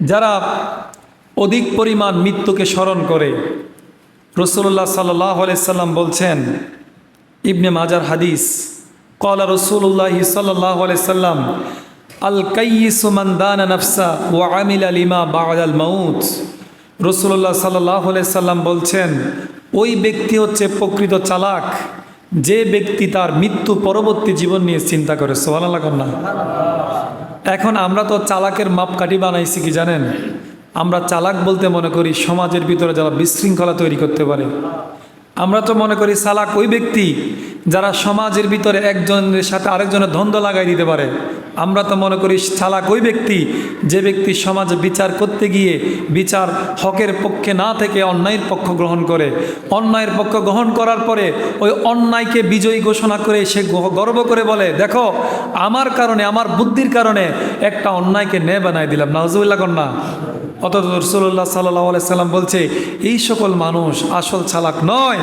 যারা অধিক পরিমাণ মৃত্যুকে স্মরণ করে রসুল্লাহ সাল্লাহ সাল্লাম বলছেন, ইবনে মাজার হাদিস কলা রসুল্লাহ সাল্লাহ সাল্লাম, আল কাইসুমান আলিমা বাগাল মাউত। রসুল্লাহ সাল্লাহ সাল্লাম বলছেন, ওই ব্যক্তি হচ্ছে প্রকৃত চালাক, যে ব্যক্তি তার মৃত্যু পরবর্তী জীবন নিয়ে চিন্তা করে। সোহান না। এখন আমরা তো চালাকের মাপকাঠি বানাইছি কি জানেন? আমরা চালাক বলতে মনে করি সমাজের ভিতরে যারা বিশৃঙ্খলা তৈরি করতে পারে। আমরা তো মনে করি চালাক ওই ব্যক্তি যারা সমাজের ভিতরে একজনের সাথে আরেকজনের ধন্দ লাগাই দিতে পারে। আমরা তো মনে করি চালাক ওই ব্যক্তি, যে ব্যক্তি সমাজ বিচার করতে গিয়ে বিচার হকের পক্ষে না থেকে অন্যায়ের পক্ষ গ্রহণ করে। অন্যায়ের পক্ষ গ্রহণ করার পরে ওই অন্যায়কে বিজয়ী ঘোষণা করে সে গর্ব করে বলে, দেখো, আমার কারণে, আমার বুদ্ধির কারণে একটা অন্যায়কে নে বানায় দিলাম। নাজুল্লাহ কন্যা। অথচ রসুল্লাহ সাল্লাহ সাল্লাম বলছে, এই সকল মানুষ আসল চালাক নয়।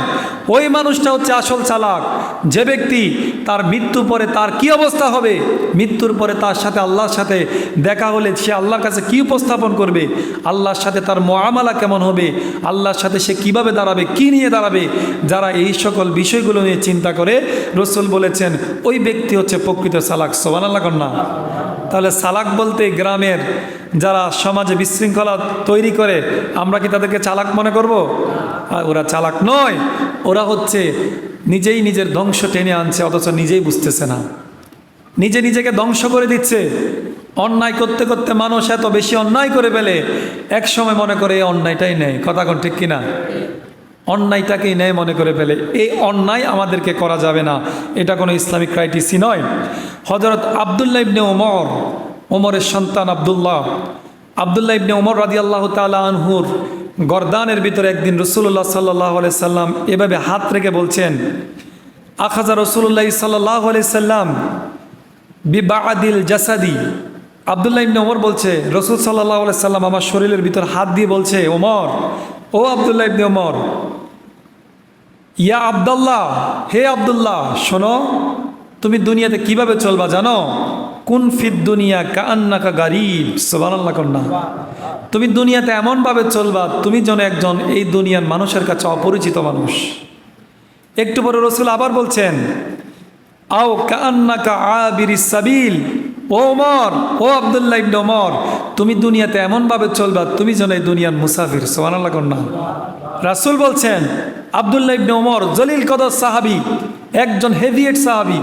ওই মানুষটা হচ্ছে আসল চালাক। যে ব্যক্তি তার মৃত্যু পরে তার কি অবস্থা হবে? মৃত্যুর পরে তার সাথে আল্লাহর সাথে দেখা হলে সে আল্লাহর কাছে কি উপস্থাপন করবে? আল্লাহর সাথে তার মোয়ামালা কেমন হবে? আল্লাহর সাথে সে কীভাবে দাঁড়াবে? কি নিয়ে দাঁড়াবে? যারা এই সকল বিষয়গুলো নিয়ে চিন্তা করে, রসুল বলেছেন, ওই ব্যক্তি হচ্ছে প্রকৃত চালাক। সোবান আল্লাহ কন্যা। তাহলে সালাক বলতে গ্রামের যারা সমাজে বিশৃঙ্খলা তৈরি করে, আমরা কি তাদেরকে চালাক মনে করব? ওরা চালাক নয়। ওরা হচ্ছে নিজেই নিজের ধ্বংস টেনে আনছে, অথচ নিজেই বুঝতেছে না। নিজে নিজেকে ধ্বংস করে দিচ্ছে। অন্যায় করতে করতে মানুষ এত বেশি অন্যায় করে ফেলে এক সময় মনে করে এই অন্যায়টাই নেই। কথা কোন ঠিক কিনা? অন্যায়টাকেই ন্যায় মনে করে ফেলে। এই অন্যায় আমাদেরকে করা যাবে না। এটা কোনো ইসলামিক ক্রাইটিসি নয়। হজরত আবদুল্লাহ ইবনে ওমর, ওমরের সন্তান আবদুল্লাহ। আবদুল্লাহ ইবনে ওমর রাজি আল্লাহ তালা আনহুর গরদানের ভিতরে একদিন রসুল্লাহ সাল্লাহ সাল্লাম এভাবে হাত রেখে বলছেন আখাজা রসুল্লাহ সাল্লাহ সাল্লাম বিবাদিল জাসাদি। আবদুল্লাহ ইবনে ওমর বলছে, রসুল সাল্লাহ সাল্লাম আমার শরীরের ভিতর হাত দিয়ে বলছে, ওমর ও আবদুল্লাহ ইবনে ওমর, ইয়া আবদুল্লাহ, হে আবদুল্লাহ, শোনো, তুমি দুনিয়াতে কীভাবে চলবা জানো? কোন ফিদ দুনিয়া কান্নাকা গারিব। সোবানাল্লাহ কন্যা তুমি দুনিয়াতে এমনভাবে চলবা, তুমি যেন একজন এই দুনিয়ার মানুষের কাছে অপরিচিত মানুষ। একটু পরে রসুল আবার বলছেন, আও কান্নাকা আবির সাবিল। ও ওমর, ও আবদুল্লাহ ইবনে ওমর, তুমি দুনিয়াতে এমনভাবে চলবা, তুমি যেন এই দুনিয়ার মুসাফির সোহানাল্লাহ কন্যা রাসুল বলছেন, আবদুল্লাহ ইবনে ওমর, জলিল কদর সাহাবি, একজন হেভিয়েট সাহাবি,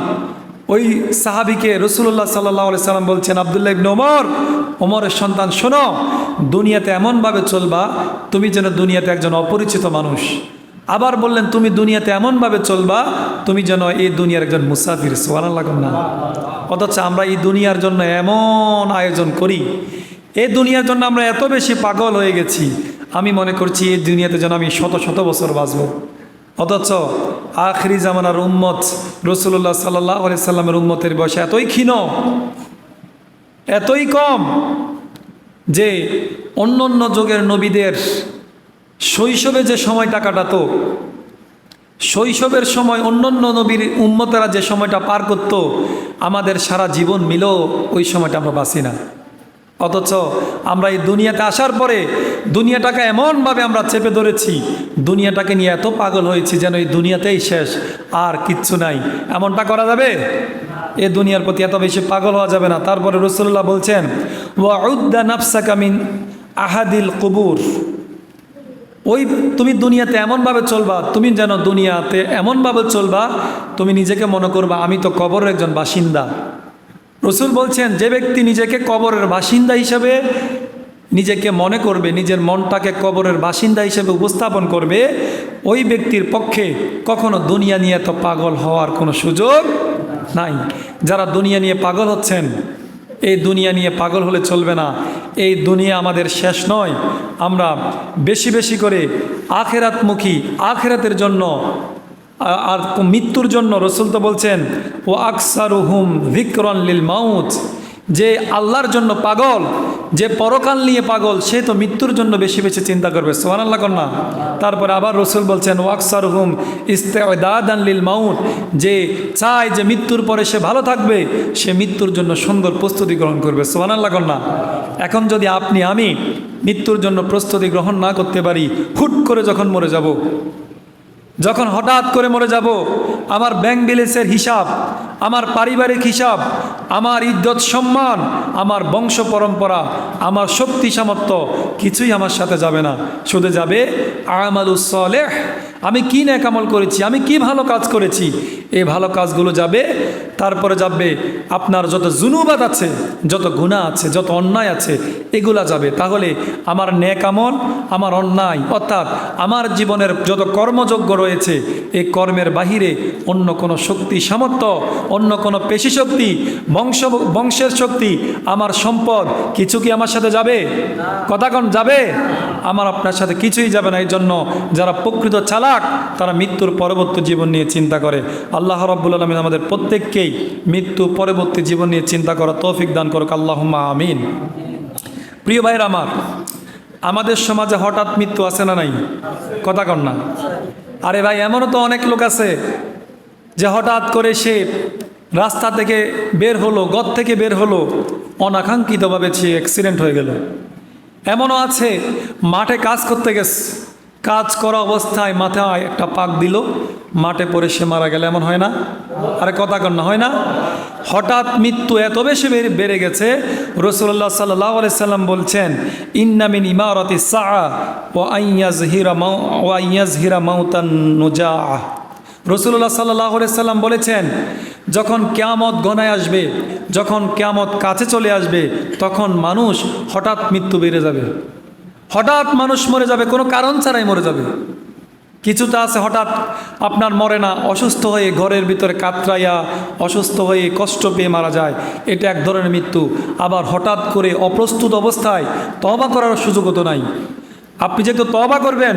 ওই সাহাবিকে রসুল্লাহ সাল্লাহ সাল্লাম বলছেন, আবদুল্লাহ ইবনে ওমর, ওমরের সন্তান, শোনো, দুনিয়াতে এমনভাবে চলবা, তুমি যেন দুনিয়াতে একজন অপরিচিত মানুষ। আবার বললেন, তুমি দুনিয়াতে এমনভাবে চলবা, তুমি যেন এই দুনিয়ার একজন মুসাফির। সোয়ান লাগুন না। অথচ আমরা এই দুনিয়ার জন্য এমন আয়োজন করি। এই দুনিয়ার জন্য আমরা এত বেশি পাগল হয়ে গেছি। আমি মনে করছি এই দুনিয়াতে যেন আমি শত শত বছর বাঁচব। অথচ আখরি জামানার উম্মত রসুল্লাহ সাল্লাহ সাল্লামের উম্মতের বয়স এতই ক্ষীণ, এতই কম যে অন্য অন্য যুগের নবীদের শৈশবে যে সময়টা কাটাতো শৈশবের সময় অন্যান্য নবীর উম্মতেরা যে সময়টা পার করত, আমাদের সারা জীবন মিলেও ওই সময়টা আমরা বাঁচি না। অথচ আমরা এই দুনিয়াতে আসার পরে দুনিয়াটাকে এমনভাবে আমরা চেপে ধরেছি, দুনিয়াটাকে নিয়ে এত পাগল হয়েছি যেন এই দুনিয়াতেই শেষ, আর কিচ্ছু নাই। এমনটা করা যাবে? এ দুনিয়ার প্রতি এত বেশি পাগল হওয়া যাবে না। তারপরে রসুল্লাহ বলছেন ওয়াউদ্দা নাফসা কামিন আহাদিল কবুর। ওই তুমি দুনিয়াতে এমনভাবে চলবা, তুমি যেন দুনিয়াতে এমনভাবে চলবা, তুমি নিজেকে মনে করবা, আমি তো কবরের একজন বাসিন্দা। রসুল বলছেন, যে ব্যক্তি নিজেকে কবরের বাসিন্দা হিসেবে নিজেকে মনে করবে, নিজের মনটাকে কবরের বাসিন্দা হিসেবে উপস্থাপন করবে, ওই ব্যক্তির পক্ষে কখনো দুনিয়া নিয়ে তো পাগল হওয়ার কোনো সুযোগ নাই। যারা দুনিয়া নিয়ে পাগল হচ্ছেন, এই দুনিয়া নিয়ে পাগল হলে চলবে না। এই দুনিয়া আমাদের শেষ নয়। আমরা বেশি বেশি করে আখেরাতমুখী, আখেরাতের জন্য আর মৃত্যুর জন্য রসুল তো বলছেন ও আকসার হুম ভিক্রন লিল মাউত। যে আল্লাহর জন্য পাগল, যে পরকাল নিয়ে পাগল, সে তো মৃত্যুর জন্য বেশি বেশি চিন্তা করবে। সোহান আল্লাহ কন্যা তারপরে আবার রসুল বলছেন ওয়াকসার হুম ইস্তেদাদানলিল মাউন যে চায় যে মৃত্যুর পরে সে ভালো থাকবে, সে মৃত্যুর জন্য সুন্দর প্রস্তুতি গ্রহণ করবে। সোহান আল্লাহ কন্যা এখন যদি আপনি, আমি মৃত্যুর জন্য প্রস্তুতি গ্রহণ না করতে পারি, হুট করে যখন মরে যাব যখন হঠাৎ করে মরে যাব, আমার ব্যাংক ব্যালেন্সের হিসাব, আমার পারিবারিক হিসাব, আমার ইজ্জত সম্মান, আমার বংশ পরম্পরা, আমার শক্তি সামর্থ্য কিছুই আমার সাথে যাবে না। শুধু যাবে আমালুসলেহ আমি কী ন্যাকামল করেছি, আমি কি ভালো কাজ করেছি? এই ভালো কাজগুলো যাবে তারপরে যাবে, আপনার যত জুনুবাদ আছে, যত গুণা আছে, যত অন্যায় আছে, এগুলা যাবে। তাহলে আমার ন্যাকামল আমার অন্যায়, অর্থাৎ আমার জীবনের যত কর্মযোগ্য রয়েছে, এই কর্মের বাহিরে অন্য কোনো শক্তি, সামর্থ্য, অন্য কোনো পেশি শক্তি, বংশ, বংশের শক্তি, আমার সম্পদ, কিছু কি আমার সাথে যাবে? কথা কোন, যাবে? আমার আপনার সাথে কিছুই যাবে না। এই জন্য যারা প্রকৃত চালাক, তারা মৃত্যুর পরবর্তী জীবন নিয়ে চিন্তা করে। আল্লাহ রব্বুল আলমিন আমাদের প্রত্যেককেই মৃত্যু পরবর্তী জীবন নিয়ে চিন্তা করা তৌফিক দান করুক, আল্লাহুম্মা আমিন। প্রিয় ভাইয়ের আমার, আমাদের সমাজে হঠাৎ মৃত্যু আছে না নাই? কথা কন না। আরে ভাই, এমনও তো অনেক লোক আছে যে হঠাৎ করে সে রাস্তা থেকে বের হলো গদ থেকে বের হলো, অনাকাঙ্ক্ষিতভাবে সে অ্যাক্সিডেন্ট হয়ে গেল। এমনও আছে, মাঠে কাজ করতে গেছে কাজ করা অবস্থায় মাথায় একটা পাক দিল, মাঠে পড়ে সে মারা গেল, এমন হয় না? আরে কথা কন না, হয় না? হঠাৎ মৃত্যু এত বেশি বেড়ে- গেছে রসুল্লাহ সাল্লাহ সাল্লাম বলছেন ইন্নামিন ইমারতি সা ও হিরা হিরা মাউতান নুজা রসুল্লাহ সাল্লাহ সাল্লাম বলেছেন, যখন কেয়ামত গনায় আসবে, যখন কেয়ামত কাছে চলে আসবে, তখন মানুষ হঠাৎ মৃত্যু বেড়ে যাবে। হঠাৎ মানুষ মরে যাবে, কোনো কারণ ছাড়াই মরে যাবে। কিছুটা আছে হঠাৎ আপনার মরে না, অসুস্থ হয়ে ঘরের ভিতরে কাতরাইয়া অসুস্থ হয়ে কষ্ট পেয়ে মারা যায়, এটা এক ধরনের মৃত্যু। আবার হঠাৎ করে অপ্রস্তুত অবস্থায় তবা করার সুযোগও তো নাই। আপনি যেহেতু তবা করবেন,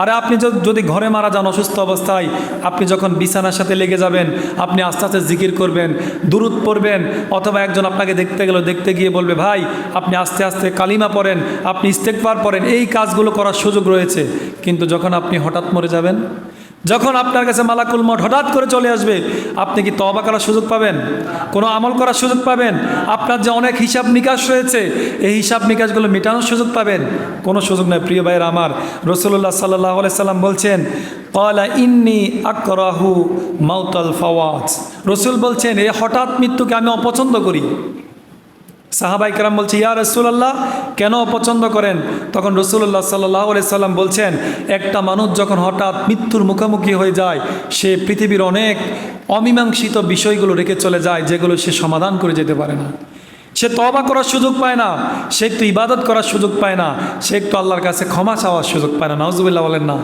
আর আপনি যদি ঘরে মারা যান অসুস্থ অবস্থায়, আপনি যখন বিছানার সাথে লেগে যাবেন, আপনি আস্তে আস্তে জিকির করবেন দূরত পড়বেন, অথবা একজন আপনাকে দেখতে গেল, দেখতে গিয়ে বলবে, ভাই, আপনি আস্তে আস্তে কালিমা পড়েন, আপনি ইস্তেকবার পড়েন, এই কাজগুলো করার সুযোগ রয়েছে। কিন্তু যখন আপনি হঠাৎ মরে যাবেন যখন আপনার কাছে মালাকুল মঠ হঠাৎ করে চলে আসবে, আপনি কি তবা করার সুযোগ পাবেন? কোনো আমল করার সুযোগ পাবেন? আপনার যে অনেক হিসাব নিকাশ রয়েছে, এই হিসাব নিকাশগুলো মেটানোর সুযোগ পাবেন? কোনো সুযোগ নয়, প্রিয় ভাইয়ের আমার। রসুল্লাহ সাল্লাহ সাল্লাম বলছেন কলা ইন্নি আকরাহু মাউতাল ফওয়াজ। রসুল বলছেন এই হঠাৎ মৃত্যুকে আমি অপছন্দ করি। সাহাবাই কারাম বলছে, ইয়া রসুল্লাহ কেন অপছন্দ করেন? তখন রসুল্লাহ সাল্লাহ সাল্লাম বলছেন, একটা মানুষ যখন হঠাৎ মৃত্যুর মুখোমুখি হয়ে যায়, সে পৃথিবীর অনেক অমীমাংসিত বিষয়গুলো রেখে চলে যায়, যেগুলো সে সমাধান করে যেতে পারে না। সে তবা করার সুযোগ পায় না, সে একটু ইবাদত করার সুযোগ পায় না, সে একটু আল্লাহর কাছে ক্ষমা চাওয়ার সুযোগ পায় না। নজবুল্লাহ বলেন না।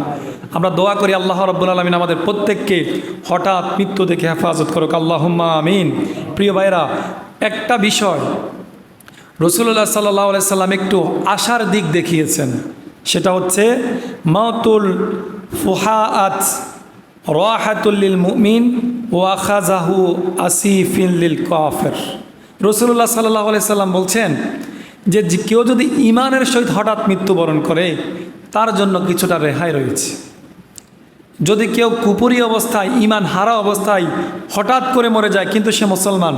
আমরা দোয়া করি, আল্লাহ রব্বুল আলমিন আমাদের প্রত্যেককে হঠাৎ মৃত্যু দেখে হেফাজত করুক। আল্লাহুম্মা আমিন। প্রিয় ভাইরা একটা বিষয় রসুল্লাহ সাল্লাহ সাল্লাম একটু আশার দিক দেখিয়েছেন। সেটা হচ্ছে মাতুল ফুহাআত রাহাতুল্লিল মুমিন ওয়াখাজাহু আসিফিল্লিল কাফের। রসুল্লাহ সাল্লাহ সাল্লাম বলছেন যে কেউ যদি ইমানের সহিত হঠাৎ মৃত্যুবরণ করে, তার জন্য কিছুটা রেহাই রয়েছে। যদি কেউ কুপুরি অবস্থায় ইমান হারা অবস্থায় হঠাৎ করে মরে যায়, কিন্তু সে মুসলমান,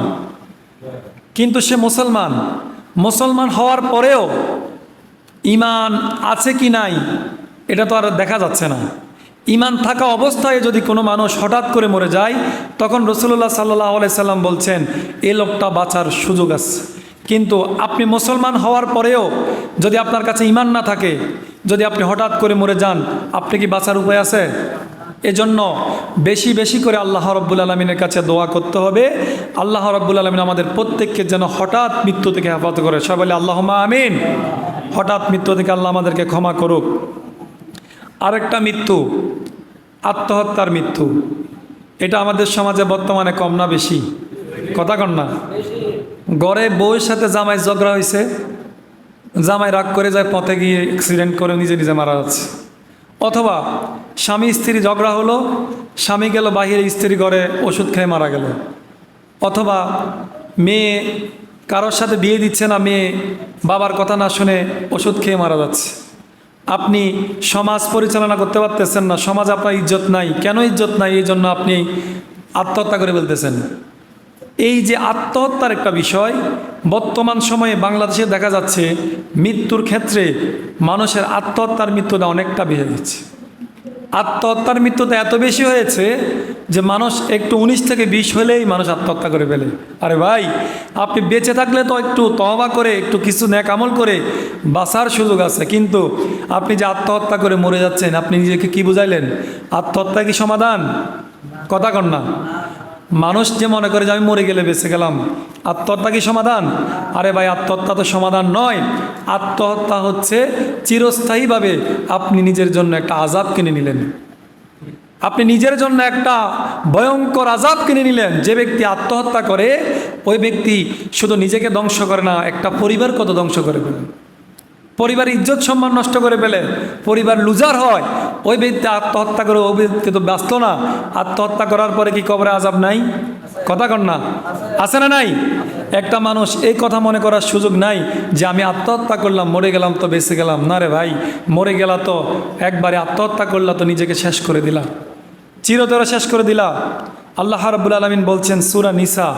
কিন্তু সে মুসলমান মুসলমান হওয়ার পরেও ইমান আছে কি নাই, এটা তো আর দেখা যাচ্ছে না। ইমান থাকা অবস্থায় যদি কোনো মানুষ হঠাৎ করে মরে যায়, তখন রসুল্লাহ সাল্লাহ সাল্লাম বলছেন, এ লোকটা বাঁচার সুযোগ আছে। কিন্তু আপনি মুসলমান হওয়ার পরেও যদি আপনার কাছে ইমান না থাকে, যদি আপনি হঠাৎ করে মরে যান, আপনি কি বাঁচার উপায় আছে? এজন্য বেশি বেশি করে আল্লাহ রব্বুল আলমিনের কাছে দোয়া করতে হবে। আল্লাহ রব্বুল আলমিন আমাদের প্রত্যেককে যেন হঠাৎ মৃত্যু থেকে হেফাজত করে। সবাই বলে আল্লাহ আমিন। হঠাৎ মৃত্যু থেকে আল্লাহ আমাদেরকে ক্ষমা করুক। আরেকটা মৃত্যু, আত্মহত্যার মৃত্যু। এটা আমাদের সমাজে বর্তমানে কম না বেশি? কথা কন না। গড়ে বউয়ের সাথে জামাই ঝগড়া হয়েছে জামাই রাগ করে যায়, পথে গিয়ে অ্যাক্সিডেন্ট করে নিজে নিজে মারা যাচ্ছে। অথবা স্বামী স্ত্রী ঝগড়া হলো, স্বামী গেল বাহিরে, স্ত্রী ঘরে ওষুধ খেয়ে মারা গেল। অথবা মেয়ে কারোর সাথে বিয়ে দিচ্ছে না, মেয়ে বাবার কথা না শুনে ওষুধ খেয়ে মারা যাচ্ছে। আপনি সমাজ পরিচালনা করতে পারতেছেন না, সমাজ আপনার ইজ্জত নাই। কেন ইজ্জত নাই? এই জন্য আপনি আত্মহত্যা করে ফেলতেছেন। এই যে আত্মহত্যার একটা বিষয়, বর্তমান সময়ে বাংলাদেশে দেখা যাচ্ছে মৃত্যুর ক্ষেত্রে মানুষের আত্মহত্যার মৃত্যুটা অনেকটা বেড়ে যাচ্ছে আত্মহত্যার মৃত্যুটা এত বেশি হয়েছে যে মানুষ একটু উনিশ থেকে বিশ হলেই মানুষ আত্মহত্যা করে ফেলে। আরে ভাই, আপনি বেঁচে থাকলে তো একটু তহবা করে, একটু কিছু ন্যাক আমল করে বাঁচার সুযোগ আছে। কিন্তু আপনি যে আত্মহত্যা করে মরে যাচ্ছেন, আপনি নিজেকে কি বুঝাইলেন? আত্মহত্যা কি সমাধান? কথা কন না। মানুষ যে মনে করে যে আমি মরে গেলে বেঁচে গেলাম, আত্মহত্যা কি সমাধান? আরে ভাই, আত্মহত্যা তো সমাধান নয়। আত্মহত্যা হচ্ছে চিরস্থায়ীভাবে আপনি নিজের জন্য একটা আজাব কিনে নিলেন। আপনি নিজের জন্য একটা ভয়ঙ্কর আজাব কিনে নিলেন। যে ব্যক্তি আত্মহত্যা করে, ওই ব্যক্তি শুধু নিজেকে ধ্বংস করে না, একটা পরিবার কত ধ্বংস করে ফেলেন পরিবার ইজ্জত সম্মান নষ্ট করে ফেলে। পরিবার লুজার হয়। ওই ব্যক্তি আত্মহত্যা করে ওই ব্যক্তি তো ব্যস্ত না। আত্মহত্যা করার পরে কি কবরে আজাব নাই? কথা কর না। আছে না নাই? একটা মানুষ এই কথা মনে করার সুযোগ নাই যে আমি আত্মহত্যা করলাম, মরে গেলাম তো বেঁচে গেলাম। না রে ভাই, মরে গেলা তো একবারে আত্মহত্যা করলা তো নিজেকে শেষ করে দিলা। চিরতরে শেষ করে দিলা। আল্লাহ রাব্বুল আলমিন বলছেন, সুরা নিসা।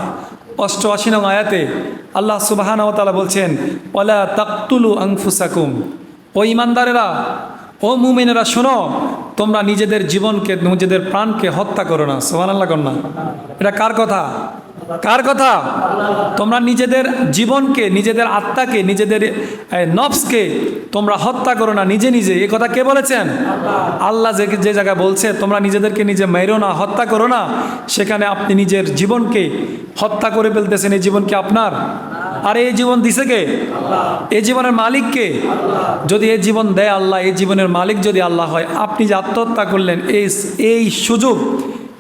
অষ্টআশি নং আয়াতে আল্লাহ সুবাহানতালা বলছেন ওলা তাকতুলু আংফুসাকুম ও ইমানদারেরা ও মুমিনেরা, শোনো, তোমরা নিজেদের জীবনকে, নিজেদের প্রাণকে হত্যা করো না। সোহান আল্লাহ না। এটা কার কথা? কার কথা? তোমরা নিজেদের জীবনকে, নিজেদের আত্মাকে, নিজেদের নফসকে তোমরা হত্যা করো না, নিজে নিজে। এ কথা কে বলেছেন? আল্লাহ যে যে জায়গায় বলছে, তোমরা নিজেদেরকে নিজে মেরো না, হত্যা করো না। সেখানে আপনি নিজের জীবনকে হত্যা করে ফেলতেছেন। এই জীবনকে আপনার? আর এই জীবন দিছে কে? এই জীবনের মালিক কে যদি এই জীবন দেয় আল্লাহ, এই জীবনের মালিক যদি আল্লাহ হয়, আপনি যে আত্মহত্যা করলেন, এই এই সুযোগ,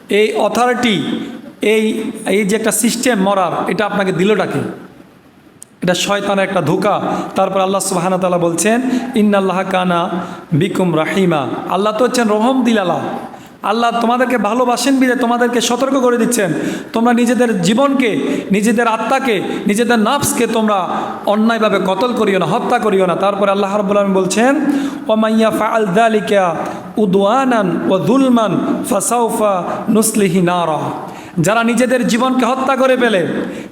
এই অথরিটি এই এই যে একটা সিস্টেম মরার, এটা আপনাকে দিলটাকে এটা শয়তানের একটা ধোকা। তারপর আল্লাহ সুবাহানা তালা বলছেন, ইন্নাল্লাহ কানা বিকুম রাহিমা। আল্লাহ তো হচ্ছেন রহম দিলালা। আল্লাহ তোমাদেরকে ভালোবাসেন বিদে তোমাদেরকে সতর্ক করে দিচ্ছেন। তোমরা নিজেদের জীবনকে, নিজেদের আত্মাকে, নিজেদের নাফসকে তোমরা অন্যায়ভাবে কতল করিও না, হত্যা করিও না। তারপরে আল্লাহ রব্বুল আলম বলছেন ওমাইয়া ফাআল দালিকা উদওয়ানান ও দুলমান ফাসাউফা নুসলিহি যারা নিজেদের জীবনকে হত্যা করে ফেলে,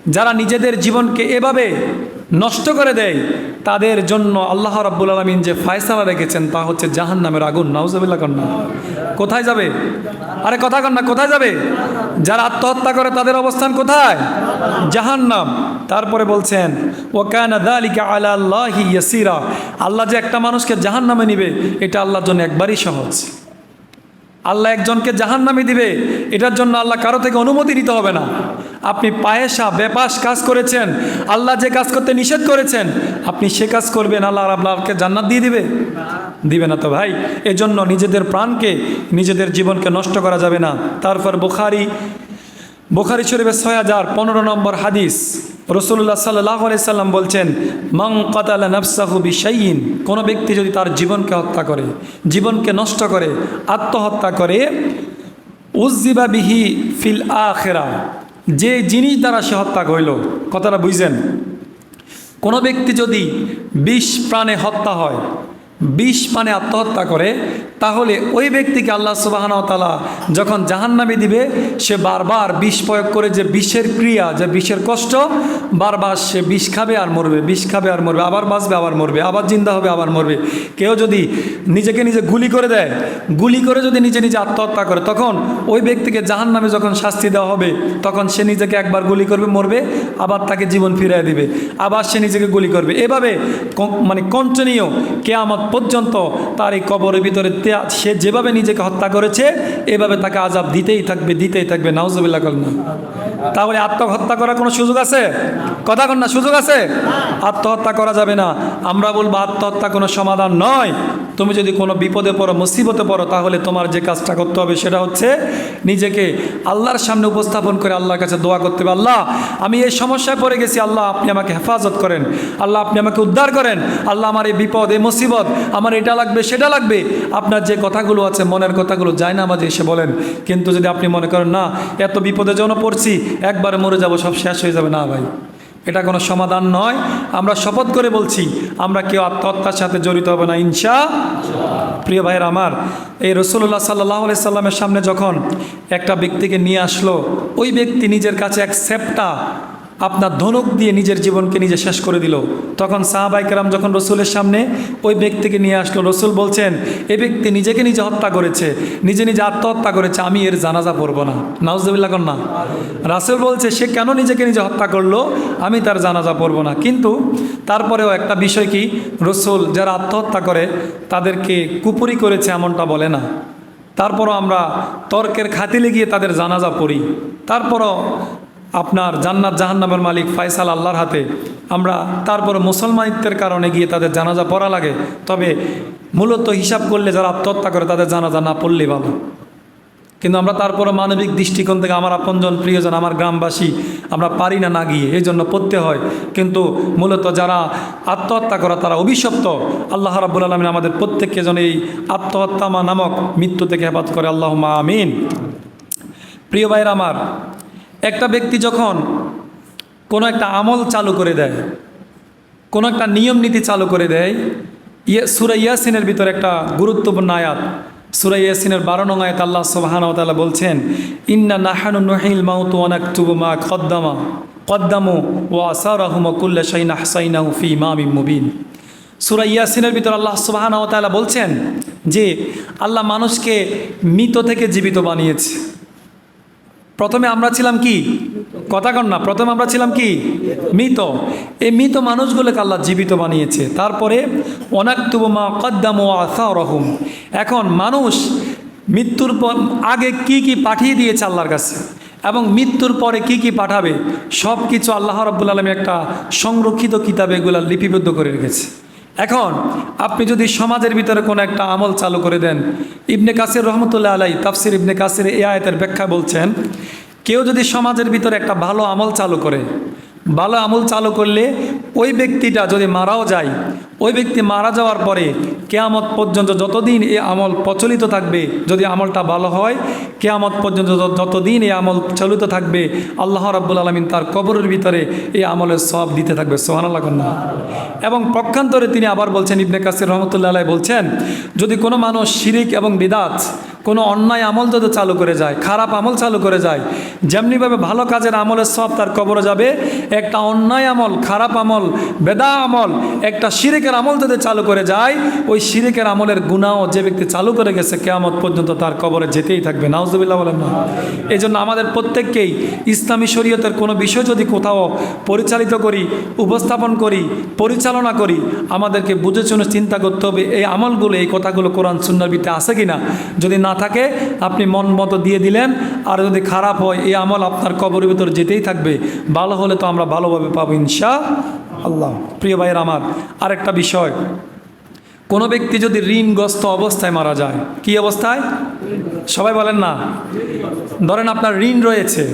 যারা নিজেদের জীবনকে এভাবে নষ্ট করে দেয়, তাদের জন্য আল্লাহ রাব্বুল আলমিন যে ফায়সালা রেখেছেন তা হচ্ছে জাহান নামের আগুন নাউজবিল্লা কন্যা কোথায় যাবে? আরে কথা কন্যা কোথায় যাবে? যারা আত্মহত্যা করে তাদের অবস্থান কোথায়? জাহান্নাম। তারপরে বলছেন ও কানা দালিকা আলা আল্লাহি আল্লাহ যে একটা মানুষকে জাহান্নামে নিবে, এটা আল্লাহর জন্য একবারই সহজ। আল্লাহ একজনকে জাহান নামে দিবে, এটার জন্য আল্লাহ কারও থেকে অনুমতি নিতে হবে না। আপনি পায়েসা বেপাস কাজ করেছেন, আল্লাহ যে কাজ করতে নিষেধ করেছেন, আপনি সে কাজ করবেন, আল্লাহ আপনাকে জান্নাত দিয়ে দিবে। দিবে না তো ভাই, এজন্য নিজেদের প্রাণকে, নিজেদের জীবনকে নষ্ট করা যাবে না। তারপর বুখারি বুখারি শরীফের ছয় হাজার পনেরো নম্বর হাদিস। রসুল্লাহ সাল্লাহ সাল্লাম বলছেন মং কতালা নফসাহু বিশাইন কোনো ব্যক্তি যদি তার জীবনকে হত্যা করে, জীবনকে নষ্ট করে, আত্মহত্যা করে উজ্জিবা বিহি ফিল আখেরা, যে জিনিস দ্বারা সে হত্যা করল, কথাটা বুঝছেন? কোনো ব্যক্তি যদি বিষ প্রাণে হত্যা হয় বিষ মানে আত্মহত্যা করে, তাহলে ওই ব্যক্তিকে আল্লাহ সুবাহানতালা যখন জাহান্নামে দিবে, সে বারবার বিষ প্রয়োগ করে যে বিষের ক্রিয়া, যে বিষের কষ্ট, বারবার সে বিষ খাবে আর মরবে, বিষ খাবে আর মরবে, আবার বাঁচবে, আবার মরবে, আবার জিন্দা হবে, আবার মরবে। কেউ যদি নিজেকে নিজে গুলি করে দেয়, গুলি করে যদি নিজে নিজে আত্মহত্যা করে, তখন ওই ব্যক্তিকে জাহান্নামে যখন শাস্তি দেওয়া হবে, তখন সে নিজেকে একবার গুলি করবে, মরবে, আবার তাকে জীবন ফিরিয়ে দিবে, আবার সে নিজেকে গুলি করবে। এভাবে মানে কঞ্চনীয় কেয়ামত পর্যন্ত তার এই কবরের ভিতরে সে যেভাবে নিজেকে হত্যা করেছে, এভাবে তাকে আজাব দিতেই থাকবে দিতেই থাকবে, নাউজুবিল্লাহ কলমা তাহলে আত্মহত্যা করার কোনো সুযোগ আছে? কথা কন না, সুযোগ আছে? আত্মহত্যা করা যাবে না। আমরা বলব আত্মহত্যা কোনো সমাধান নয়। তুমি যদি কোনো বিপদে পড়ো, মুসিবতে পড়ো, তাহলে তোমার যে কাজটা করতে হবে সেটা হচ্ছে নিজেকে আল্লাহর সামনে উপস্থাপন করে আল্লাহর কাছে দোয়া করতে হবে। আল্লাহ, আমি এই সমস্যায় পড়ে গেছি। আল্লাহ, আপনি আমাকে হেফাজত করেন। আল্লাহ, আপনি আমাকে উদ্ধার করেন। আল্লাহ, আমার এই বিপদ, এই মুসিবত আমার এটা লাগবে, সেটা লাগবে। আপনার যে কথাগুলো আছে, মনের কথাগুলো যায় না মাঝে এসে বলেন। কিন্তু যদি আপনি মনে করেন, না, এত বিপদে যেন পড়ছি, একবারে মরে যাব, সব শেষ হয়ে যাবে। না ভাই, এটা কোনো সমাধান নয়। আমরা শপথ করে বলছি, আমরা কেউ আত্মহত্যার সাথে জড়িত হবে না ইনশা প্রিয় ভাইয়ের আমার, এই রসুল্লাহ সাল্লাহ সাল্লামের সামনে যখন একটা ব্যক্তিকে নিয়ে আসলো, ওই ব্যক্তি নিজের কাছে এক সেপটা আপনার ধনুক দিয়ে নিজের জীবনকে নিজে শেষ করে দিল। তখন সাহাবাইকেরাম যখন রসুলের সামনে ওই ব্যক্তিকে নিয়ে আসলো, রসুল বলছেন, এ ব্যক্তি নিজেকে নিজে হত্যা করেছে, নিজে নিজে আত্মহত্যা করেছে, আমি এর জানাজা পড়ব না। নাউজুবিল্লাহ না। রাসুল বলছে, সে কেন নিজেকে নিজে হত্যা করল? আমি তার জানাজা পড়ব না। কিন্তু তারপরেও একটা বিষয় কি, রসুল যারা আত্মহত্যা করে, তাদেরকে কুপুরি করেছে এমনটা বলে না। তারপরও আমরা তর্কের খাতিলে গিয়ে তাদের জানাজা পড়ি। তারপরও আপনার জান্নাত জাহান্নামের মালিক ফায়সাল আল্লাহর হাতে। আমরা তারপর মুসলমানিত্বের কারণে গিয়ে তাদের জানাজা পড়া লাগে। তবে মূলত হিসাব করলে যারা আত্মহত্যা করে তাদের জানাজা না পড়লেই ভালো। কিন্তু আমরা তারপরে মানবিক দৃষ্টিকোণ থেকে আমার আপনজন, প্রিয়জন, আমার গ্রামবাসী, আমরা পারি না না গিয়ে, এই জন্য পড়তে হয়। কিন্তু মূলত যারা আত্মহত্যা করা, তারা অভিশপ্ত। আল্লাহ রাবুল আলমিন আমাদের প্রত্যেককে যেন এই আত্মহত্যা নামক মৃত্যু থেকে হেফাত করে। আল্লাহ মা আমিন। প্রিয় ভাইয়ের আমার একটা ব্যক্তি যখন কোনো একটা আমল চালু করে দেয়, কোনো একটা নিয়ম নীতি চালু করে দেয় ইয়ে সুরা ইয়াসিনের ভিতরে একটা গুরুত্বপূর্ণ আয়াত, সুরা ইয়াসিনের বারো নং আয়াত আল্লাহ বলছেন, ইন্না নাহানু নহিল মাউতু অনাকতুবু মা খদ্দামা কদ্দামু ও আসারাহুম কুল্লা শাইন আহসাইনাহু ফি ইমামি মুবিন। সুরা ইয়াসিনের ভিতর আল্লাহ সুবাহান তালা বলছেন যে, আল্লাহ মানুষকে মৃত থেকে জীবিত বানিয়েছে। প্রথমে আমরা ছিলাম কি? কথা কন না, প্রথমে আমরা ছিলাম কি? মৃত। এই মৃত মানুষগুলোকে আল্লাহ জীবিত বানিয়েছে। তারপরে অনাক্তুবমা কদ্দাম ও আশা রহম এখন মানুষ মৃত্যুর পর আগে কি কি পাঠিয়ে দিয়েছে আল্লাহর কাছে? এবং মৃত্যুর পরে কি কি পাঠাবে? সব কিছু আল্লাহ রব্বুল আলমী একটা সংরক্ষিত কিতাবে এগুলো লিপিবদ্ধ করে রেখেছে। এখন, আপনি যদি সমাজের ভিতরে কোনো একটা আমল চালু করে দেন, ইবনে কাসির রহমতুল্লাহ আলাই তাফসির ইবনে কাসির এ আয়তের ব্যাখ্যা বলছেন কেউ যদি সমাজের ভিতরে একটা ভালো আমল চালু করে, ভালো আমল চালু করলে ওই ব্যক্তিটা যদি মারাও যায়, ওই ব্যক্তি মারা যাওয়ার পরে কেয়ামত পর্যন্ত যতদিন এই আমল প্রচলিত থাকবে, যদি আমলটা ভালো হয়, কেয়ামত পর্যন্ত যত- যতদিন এই আমল চলিত থাকবে, আল্লাহ রাব্বুল আলমিন তার কবরের ভিতরে এই আমলের সব দিতে থাকবে সোহানাল্লাহ না। এবং পক্ষান্তরে তিনি আবার বলছেন, ইবনে কাসির রহমতুল্লাহ বলছেন, যদি কোনো মানুষ শিরিক এবং বিদাত কোনো অন্যায় আমল যদি চালু করে যায়, খারাপ আমল চালু করে যায়, যেমনিভাবে ভালো কাজের আমলের সব তার কবরে যাবে, একটা অন্যায় আমল, খারাপ আমল, বেদা আমল, একটা শিরিকের আমল যদি চালু করে যায়, ওই শিরিকের আমলের গুণাও যে ব্যক্তি চালু করে গেছে, কেয়ামত পর্যন্ত তার কবরে যেতেই থাকবে। নাউজুবিল্লাহ বলেন না। এই জন্য আমাদের প্রত্যেককেই ইসলামী শরীয়তের কোনো বিষয় যদি কোথাও পরিচালিত করি, উপস্থাপন করি, পরিচালনা করি, আমাদেরকে বুঝে শুনে চিন্তা করতে হবে, এই আমলগুলো, এই কথাগুলো কোরআন সুন্নার ভিতরে আছে কি না যদি না থাকে, আপনি মন মতো দিয়ে দিলেন, আর যদি খারাপ হয়, এই আমল আপনার কবরের ভিতর যেতেই থাকবে। ভালো হলে তো আমরা ভালোভাবে পাবো ইনশা আল্লাহ প্রিয় ভাইয়ের আমার, আরেকটা বিষয়, কোনো ব্যক্তি যদি ঋণগ্রস্ত অবস্থায় মারা যায়, কি অবস্থায়? সবাই বলেন না। ধরেন আপনার ঋণ রয়েছে,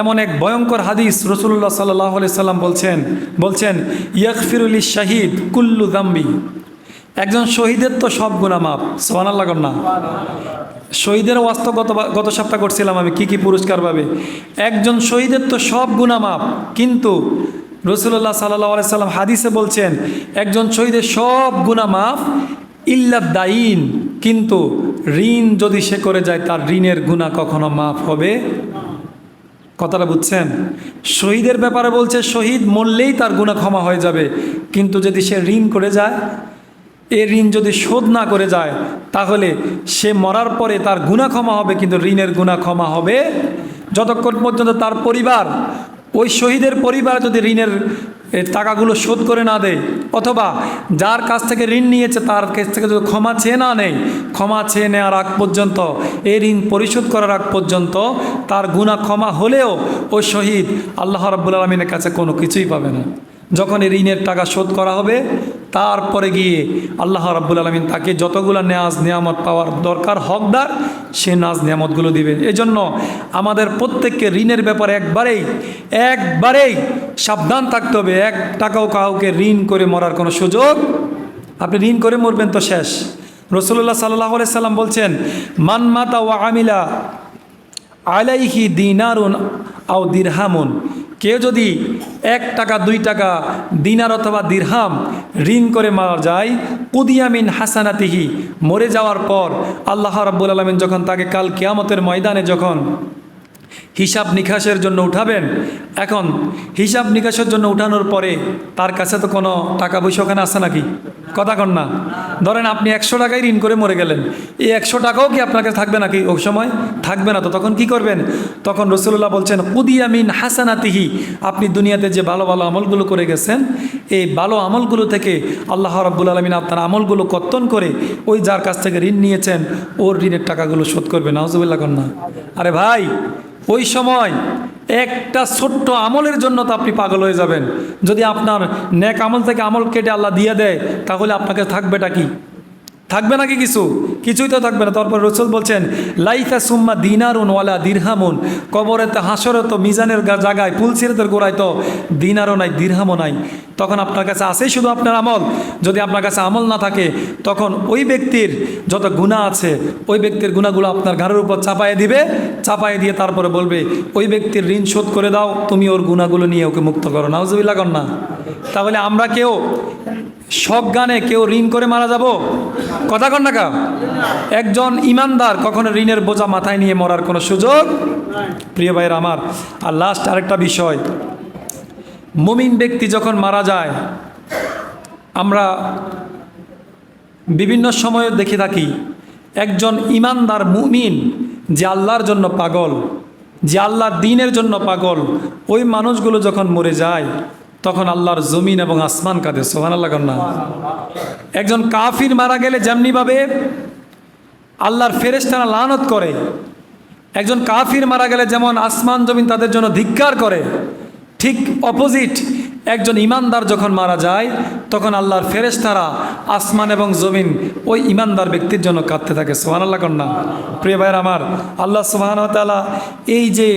এমন এক ভয়ঙ্কর হাদিস রসুল্লাহ সাল্লাহ সাল্লাম বলছেন বলছেন ইয়াকফিরুল শাহিদ কুল্লু দাম্বি একজন শহীদের তো সব গুণা মাপ সোহানার লাগান না। শহীদের ওয়াস্ত গত গত সপ্তাহ করছিলাম আমি, কি কি পুরস্কার পাবে? একজন শহীদের তো সব গুণা মাপ কিন্তু রসুল্লাহ সাল্লাহ সাল্লাম হাদিসে বলছেন, একজন শহীদের সব গুণা মাফ ইল্লা দাইন কিন্তু ঋণ যদি সে করে যায়, তার ঋণের গুণা কখনো মাফ হবে? কথাটা বুঝছেন? শহীদের ব্যাপারে বলছে, শহীদ মরলেই তার গুণা ক্ষমা হয়ে যাবে, কিন্তু যদি সে ঋণ করে যায় এ ঋণ যদি শোধ না করে যায়, তাহলে সে মরার পরে তার গুণা ক্ষমা হবে, কিন্তু ঋণের গুণা ক্ষমা হবে। যতক্ষণ পর্যন্ত তার পরিবার, ওই শহীদের পরিবার যদি ঋণের টাকাগুলো শোধ করে না দেয়, অথবা যার কাছ থেকে ঋণ নিয়েছে, তার কাছ থেকে যদি ক্ষমা চেয়ে না নেয়, ক্ষমা চেয়ে নেওয়ার আগ পর্যন্ত এই ঋণ পরিশোধ করার আগ পর্যন্ত তার গুণা ক্ষমা হলেও ওই শহীদ আল্লাহ রাব্বুল আলমিনের কাছে কোনো কিছুই পাবে না। যখন এই ঋণের টাকা শোধ করা হবে তারপরে গিয়ে আল্লাহ রাব্বুল আলমিন তাকে যতগুলো নেয়াজ, নিয়ামত পাওয়ার দরকার হকদার, সে নাজ নিয়ামতগুলো দিবে এজন্য আমাদের প্রত্যেককে ঋণের ব্যাপারে একবারেই একবারেই সাবধান থাকতে হবে। এক টাকাও কাউকে ঋণ করে মরার কোনো সুযোগ। আপনি ঋণ করে মরবেন তো শেষ। রসুল্লাহ সাল্লাহ সাল্লাম বলছেন, মান মাতা ওয়া আমিলা আলাইহি দিনারুন আও দিরহামুন। কেউ যদি এক টাকা, দুই টাকা, দিনার অথবা দিরহাম ঋণ করে মারা যায় কুদিয়ামিন হাসানাতিহি, মরে যাওয়ার পর আল্লাহ রাব্বুল আলমিন যখন তাকে কাল কেয়ামতের ময়দানে যখন হিসাব নিকাশের জন্য উঠাবেন। এখন, হিসাব নিকাশের জন্য উঠানোর পরে তার কাছে তো কোনো টাকা পয়সা ওখানে আছে নাকি? কথা কন না। ধরেন আপনি একশো টাকায় ঋণ করে মরে গেলেন। এই একশো টাকাও কি আপনার কাছে থাকবে নাকি ওই সময়? থাকবে না তো, তখন কি করবেন? তখন রসুল্লাহ বলছেন কুদিয়ামিন হাসানাতিহি। আপনি দুনিয়াতে যে ভালো ভালো আমলগুলো করে গেছেন এই ভালো আমলগুলো থেকে আল্লাহ রাব্বুল আলমিন আপনার আমলগুলো কর্তন করে ওই যার কাছ থেকে ঋণ নিয়েছেন, ওর ঋণের টাকাগুলো শোধ করবে নাউজুবিল্লাহ কন্যা আরে ভাই, ওই সময় একটা ছোট্ট আমলের জন্য তো আপনি পাগল হয়ে যাবেন। যদি আপনার ন্যাক আমল থেকে আমল কেটে আল্লাহ দিয়ে দেয়, তাহলে আপনাকে থাকবেটা কি? থাকবে নাকি কিছু? কিছুই তো থাকবে না। তারপর রসুল বলছেন লাইফা সুম্মা দিনারুন ওয়ালা দিরহামুন। কবরে তো হাসরে তো মিজানের জায়গায় পুলসিরতের গোড়ায় তো দিনারও নাই, দিরহামও নাই। তখন আপনার কাছে আসেই শুধু আপনার আমল? যদি আপনার কাছে আমল না থাকে, তখন ওই ব্যক্তির যত গুণা আছে, ওই ব্যক্তির গুণাগুলো আপনার ঘরের উপর চাপায়ে দিবে, চাপায়ে দিয়ে তারপরে বলবে, ওই ব্যক্তির ঋণ শোধ করে দাও, তুমি ওর গুণাগুলো নিয়ে ওকে মুক্ত করো। নাউজুবিল্লাহ কর না তাহলে আমরা কেউ সজ্ঞানে কেউ ঋণ করে মারা যাব? কথা কন না একজন ইমানদার কখনো ঋণের বোঝা মাথায় নিয়ে মরার কোনো সুযোগ প্রিয় ভাইয়ের আমার। আর লাস্ট আরেকটা বিষয়। মুমিন ব্যক্তি যখন মারা যায়, আমরা বিভিন্ন সময়ে দেখে থাকি, একজন ইমানদার মুমিন যে আল্লাহর জন্য পাগল, যে আল্লাহর দিনের জন্য পাগল, ওই মানুষগুলো যখন মরে যায় তখন আল্লাহর জমিন এবং আসমান কাঁদে সোহান আল্লাহ কন্যা একজন কাফির মারা গেলে যেমনিভাবে আল্লাহর ফেরেশতারা লানত করে, একজন কাফির মারা গেলে যেমন আসমান জমিন তাদের জন্য ধিক্কার করে, ঠিক অপোজিট একজন ইমানদার যখন মারা যায়, তখন আল্লাহর ফেরেশতারা আসমান এবং জমিন ওই ইমানদার ব্যক্তির জন্য কাঁদতে থাকে সোহান আল্লাহ কন্যা প্রিয় ভাইয়ের আমার, আল্লাহ সোহান তালা এই যে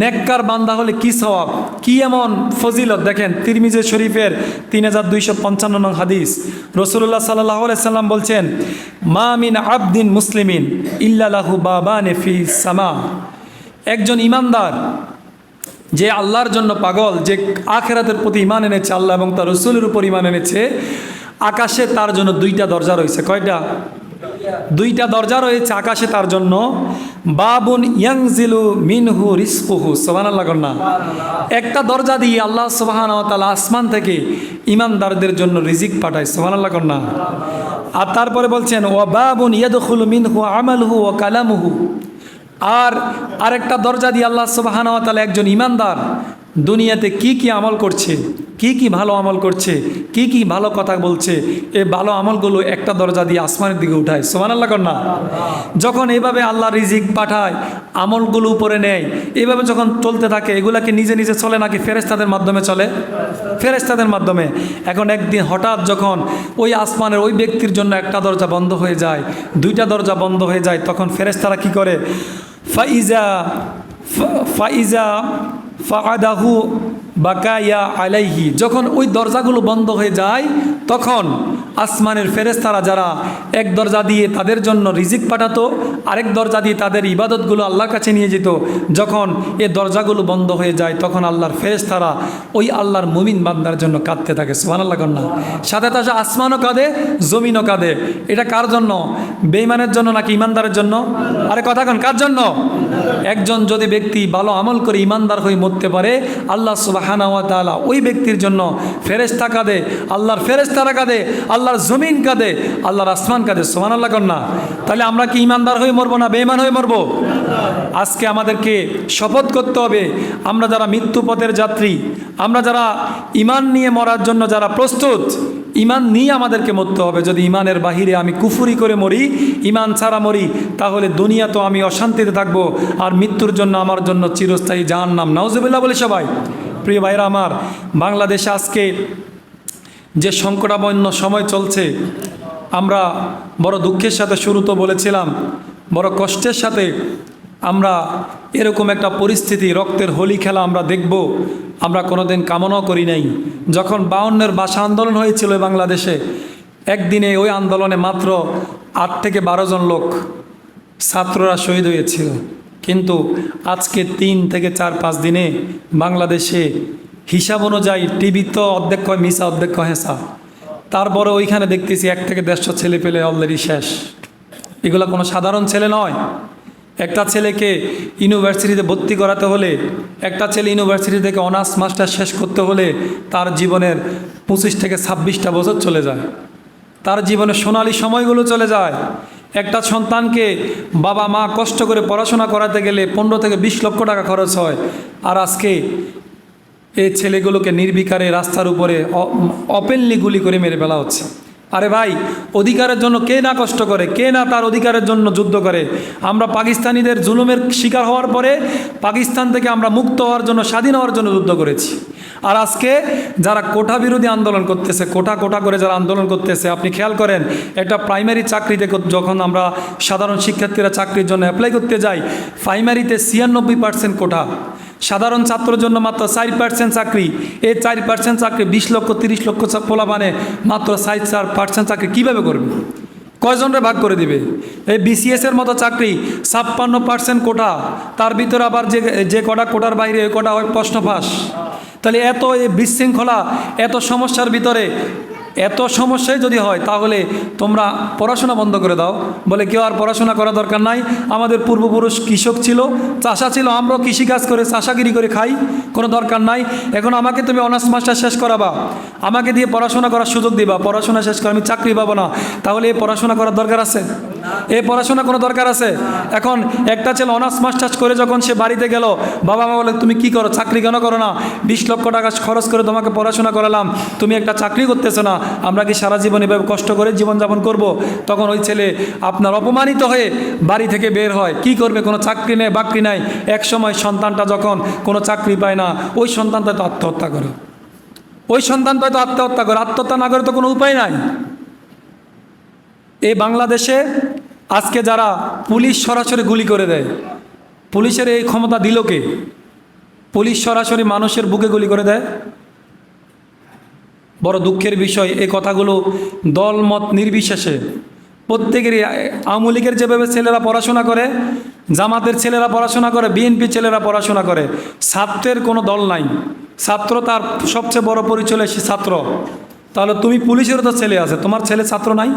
নেককার বান্দা হলে কি সওয়াব? কি এমন ফজিলত? দেখেন তিরমিজে শরীফের তিন হাজার দুইশো পঞ্চান্ন নং হাদিস। রসুল্লাহ সাল্লাহ সাল্লাম বলছেন, মা মিন আবদিন মুসলিমিন ইল্লাহু বাবা নেফি সামা। একজন ইমানদার যে আল্লাহর জন্য পাগল, যে আখেরাতের প্রতি ইমান এনেছে আল্লাহ এবং তার রসুলের উপর ইমান এনেছে, আকাশে তার জন্য দুইটা দরজা রয়েছে। কয়টা? দুইটা দরজা রয়েছে আকাশে তার জন্য। বাবুন ইয়াংজিলু মিনহু রিসকুহু সোহান আল্লাহ একটা দরজা দিয়ে আল্লাহ সোহান তালা আসমান থেকে ইমানদারদের জন্য রিজিক পাঠায় সোহান আল্লাহ কন্যা আর তারপরে বলছেন ও বাবুন ইয়াদখুল মিনহু আমালহু ও কালামুহু। আর আরেকটা দরজা দিয়ে আল্লাহ সুবাহানা তালা একজন ইমানদার দুনিয়াতে কি কি আমল করছে? কি কি ভালো আমল করছে, কি কি ভালো কথা বলছে এই ভালো আমলগুলো একটা দরজা দিয়ে আসমানের দিকে উঠায়। সোমান আল্লাহ কন্যা যখন এইভাবে আল্লাহ রিজিক পাঠায়, আমলগুলো উপরে নেয় এইভাবে যখন চলতে থাকে এগুলাকে নিজে নিজে চলে নাকি ফেরেস্তাদের মাধ্যমে চলে? ফেরেস্তাদের মাধ্যমে। এখন একদিন হঠাৎ যখন ওই আসমানের ওই ব্যক্তির জন্য একটা দরজা বন্ধ হয়ে যায়, দুইটা দরজা বন্ধ হয়ে যায়, তখন ফেরেস্তারা কি করে? ফাইজা ফাইজা ফাআদাহু বাকায়া আলাইহি। যখন ওই দরজাগুলো বন্ধ হয়ে যায়, তখন আসমানের ফেরেস্তারা যারা এক দরজা দিয়ে তাদের জন্য রিজিক পাঠাতো, আরেক দরজা দিয়ে তাদের ইবাদতগুলো আল্লাহর কাছে নিয়ে যেত, যখন এ দরজাগুলো বন্ধ হয়ে যায়, তখন আল্লাহর ফেরেস্তারা ওই আল্লাহর মুমিন বান্দার জন্য কাঁদতে থাকে। সুহান আল্লাহ কন্যা সাথে তাতে আসমানও কাঁদে, জমিনও কাঁদে। এটা কার জন্য? বেইমানের জন্য নাকি ইমানদারের জন্য? আরে কথা কন, কার জন্য? একজন যদি ব্যক্তি ভালো আমল করে ইমানদার হয়ে মরতে পারে, আল্লাহ সুবাহানা ওয়া তাআলা ওই ব্যক্তির জন্য ফেরেস্তা কাঁদে, আল্লাহর ফেরেস্তারা কাঁদে, আল্লাহর জমিন কাঁদে, আল্লাহর আসমান কাঁদে সোমান আল্লাহ কন্যা তাহলে আমরা কি ইমানদার হয়ে মরবো না বেইমান হয়ে মরবো? আজকে আমাদেরকে শপথ করতে হবে, আমরা যারা মৃত্যুপথের যাত্রী, আমরা যারা ইমান নিয়ে মরার জন্য যারা প্রস্তুত ইমান নিয়ে আমাদেরকে মরতে হবে। যদি ইমানের বাহিরে আমি কুফুরি করে মরি, ইমান ছাড়া মরি, তাহলে দুনিয়া তো আমি অশান্তিতে থাকব আর মৃত্যুর জন্য আমার জন্য চিরস্থায়ী জাহান নাম নাউজুবিল্লাহ বলে সবাই। প্রিয় ভাইরা আমার, বাংলাদেশে আজকে যে সংকটাবন্য সময় চলছে, আমরা বড় দুঃখের সাথে শুরু তো বলেছিলাম, বড় কষ্টের সাথে আমরা এরকম একটা পরিস্থিতি, রক্তের হোলি খেলা আমরা দেখব। আমরা কোনোদিন কামনাও করি নাই। যখন বাউন্নের ভাষা আন্দোলন হয়েছিল বাংলাদেশে, একদিনে ওই আন্দোলনে মাত্র আট থেকে বারো জন লোক ছাত্ররা শহীদ হয়েছিল। কিন্তু আজকে তিন থেকে চার পাঁচ দিনে বাংলাদেশে হিসাব অনুযায়ী টিভি তো অর্ধেক হয় মিসা হয় হেসা তারপরে ওইখানে দেখতেছি এক থেকে দেড়শো ছেলে পেলে অলরেডি শেষ। এগুলো কোনো সাধারণ ছেলে নয়। একটা ছেলেকে ইউনিভার্সিটিতে ভর্তি করাতে হলে, একটা ছেলে ইউনিভার্সিটি থেকে অনার্স মাস্টার শেষ করতে হলে তার জীবনের পঁচিশ থেকে ছাব্বিশটা বছর চলে যায়। তার জীবনের সোনালি সময়গুলো চলে যায়। একটা সন্তানকে বাবা মা কষ্ট করে পড়াশোনা করাতে গেলে পনেরো থেকে বিশ লক্ষ টাকা খরচ হয়। আর আজকে এই ছেলেগুলোকে নির্বিকারে রাস্তার উপরে অপেনলি গুলি করে মেরে ফেলা হচ্ছে। আরে ভাই, অধিকারের জন্য কে না কষ্ট করে, কে না তার অধিকারের জন্য যুদ্ধ করে? আমরা পাকিস্তানিদের জুলুমের শিকার হওয়ার পরে পাকিস্তান থেকে আমরা মুক্ত হওয়ার জন্য, স্বাধীন হওয়ার জন্য যুদ্ধ করেছি। আর আজকে যারা কোটা বিরোধী আন্দোলন করতেছে, কোটা কোটা করে যারা আন্দোলন করতেছে, আপনি খেয়াল করেন, একটা প্রাইমারি চাকরিতে যখন আমরা সাধারণ শিক্ষার্থীরা চাকরির জন্য অ্যাপ্লাই করতে যাই প্রাইমারিতে ছিয়ানব্বই পার্সেন্ট কোটা। সাধারণ ছাত্রের জন্য মাত্র চার পার্সেন্ট চাকরি। এই চার পার্সেন্ট চাকরি বিশ লক্ষ, তিরিশ লক্ষ চা- পোলা মানে মাত্র চার চার পার্সেন্ট চাকরি কীভাবে করবে? কয়জনরে ভাগ করে দিবে? এই বিসিএস এর মতো চাকরি ছাপ্পান্ন পার্সেন্ট কোটা, তার ভিতরে আবার যে যে কটা কোটার বাইরে ওই কটা প্রশ্ন ফাঁস তাহলে এত এই বিশৃঙ্খলা, এত সমস্যার ভিতরে এত সমস্যায় যদি হয়, তাহলে তোমরা পড়াশোনা বন্ধ করে দাও। বলে কেউ আর পড়াশোনা করা দরকার নাই। আমাদের পূর্বপুরুষ কৃষক ছিল, চাষা ছিল, আমরাও কৃষিকাজ করে, চাষাগিরি করে খাই, কোনো দরকার নাই। এখন আমাকে তুমি অনার্স মাস্টার শেষ করাবা। আমাকে দিয়ে পড়াশোনা করার সুযোগ দিবা। পড়াশোনা শেষ করে আমি চাকরি পাবো না। তাহলে এই পড়াশোনা করার দরকার আছে? এই পড়াশোনা কোনো দরকার আছে? এখন একটা ছেলে অনার্স মাস্টার্স করে যখন সে বাড়িতে গেল, বাবা মা বলে, তুমি কি করো? চাকরি কেন করো না? বিশ লক্ষ টাকা খরচ করে তোমাকে পড়াশোনা করালাম। তুমি একটা চাকরি করতেছো না। আমরা কি সারা জীবন এভাবে কষ্ট করে জীবনযাপন করব? তখন ওই ছেলে আপনার অপমানিত হয়ে বাড়ি থেকে বের হয়। কি করবে? কোনো চাকরি নেই, বাকরি নাই। এক সময় সন্তানটা যখন কোনো চাকরি পায় না, ওই সন্তানটা তো আত্মহত্যা করে। ওই সন্তানটা তো আত্মহত্যা করে। আত্মহত্যা না করে তো কোনো উপায় নাই। এই বাংলাদেশে আজকে যারা পুলিশ সরাসরি গুলি করে দেয়, পুলিশের এই ক্ষমতা দিল কে? পুলিশ সরাসরি মানুষের বুকে গুলি করে দেয়? বড় দুঃখের বিষয়, এই কথাগুলো দলমত নির্বিশেষে প্রত্যেকেরই আওয়ামী লীগের যেভাবে ছেলেরা পড়াশোনা করে, জামাতের ছেলেরা পড়াশোনা করে বিএনপি ছেলেরা পড়াশোনা করে, ছাত্রের কোনো দল নাই। ছাত্র তার সবচেয়ে বড় পরিচয় সে ছাত্র। তাহলে তুমি পুলিশেরও তো ছেলে আছে, তোমার ছেলে ছাত্র নাই?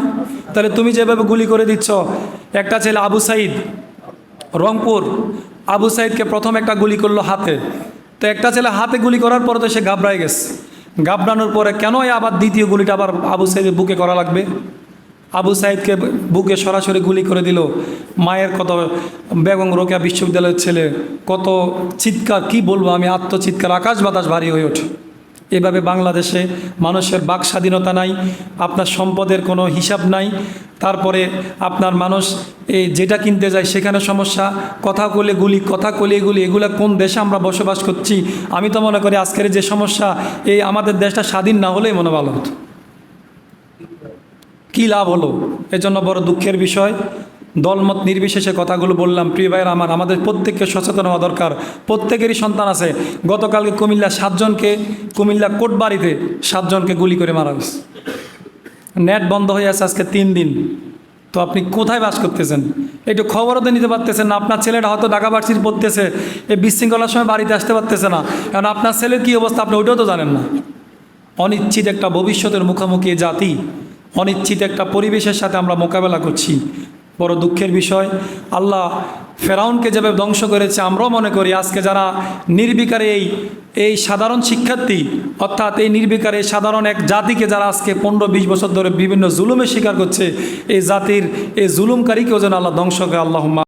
তাহলে তুমি যেভাবে গুলি করে দিচ্ছ, একটা ছেলে আবু সাইদ, রংপুর, আবু সাইদকে প্রথম একটা গুলি করল হাতে। তো একটা ছেলে হাতে গুলি করার পরে তো সে ঘাবড়ায় গেছে। ঘাবড়ানোর পরে কেনই আবার দ্বিতীয় গুলিটা আবার আবু সাইদের বুকে করা লাগবে? আবু সাইদকে বুকে সরাসরি গুলি করে দিল। মায়ের কত বেগম রোকেয়া বিশ্ববিদ্যালয়ের ছেলে, কত চিৎকার, কি বলব আমি, আত্মচিৎকার, আকাশ বাতাস ভারী হয়ে ওঠে। এভাবে বাংলাদেশে মানুষের বাক স্বাধীনতা নাই, আপনার সম্পদের কোনো হিসাব নাই, তারপরে আপনার মানুষ এই যেটা কিনতে যায় সেখানে সমস্যা, কথা কলে গুলি, কথা কলে গুলি, এগুলো কোন দেশে আমরা বসবাস করছি? আমি তো মনে করি আজকের যে সমস্যা, এই আমাদের দেশটা স্বাধীন না হলেই মনে ভালো হতো। কী লাভ হলো? এজন্য বড় দুঃখের বিষয়। দলমত নির্বিশেষে কথাগুলো বললাম। প্রিয় ভাইয়ের আমার, আমাদের প্রত্যেককে সচেতন হওয়া দরকার। প্রত্যেকেরই সন্তান আছে। গতকালকে কুমিল্লা সাতজনকে, কুমিল্লা কোটবাড়িতে সাতজনকে গুলি করে মারা হয়েছে। নেট বন্ধ হয়ে আছে আজকে তিন দিন। তো আপনি কোথায় বাস করতেছেন? একটু খবরও তো নিতে পারতেছেন না। আপনার ছেলেটা হয়তো ঢাকা ভার্সিটি পড়তেছে। এই বিশৃঙ্খলার সময় বাড়িতে আসতে পারতেছে না। কারণ আপনার ছেলের কী অবস্থা আপনি ওইটাও তো জানেন না। অনিশ্চিত একটা ভবিষ্যতের মুখোমুখি জাতি অনিশ্চিত একটা পরিবেশের সাথে আমরা মোকাবেলা করছি। বড় দুঃখের বিষয়। আল্লাহ ফেরাউনকে যেভাবে ধ্বংস করেছে, আমরাও মনে করি আজকে যারা নির্বিকারে এই এই সাধারণ শিক্ষার্থী, অর্থাৎ এই নির্বিকারে সাধারণ এক জাতিকে যারা আজকে পনেরো, বিশ বছর ধরে বিভিন্ন জুলুমের শিকার করছে, এই জাতির এই জুলুমকারীকেও যেন আল্লাহ ধ্বংস করে আল্লাহ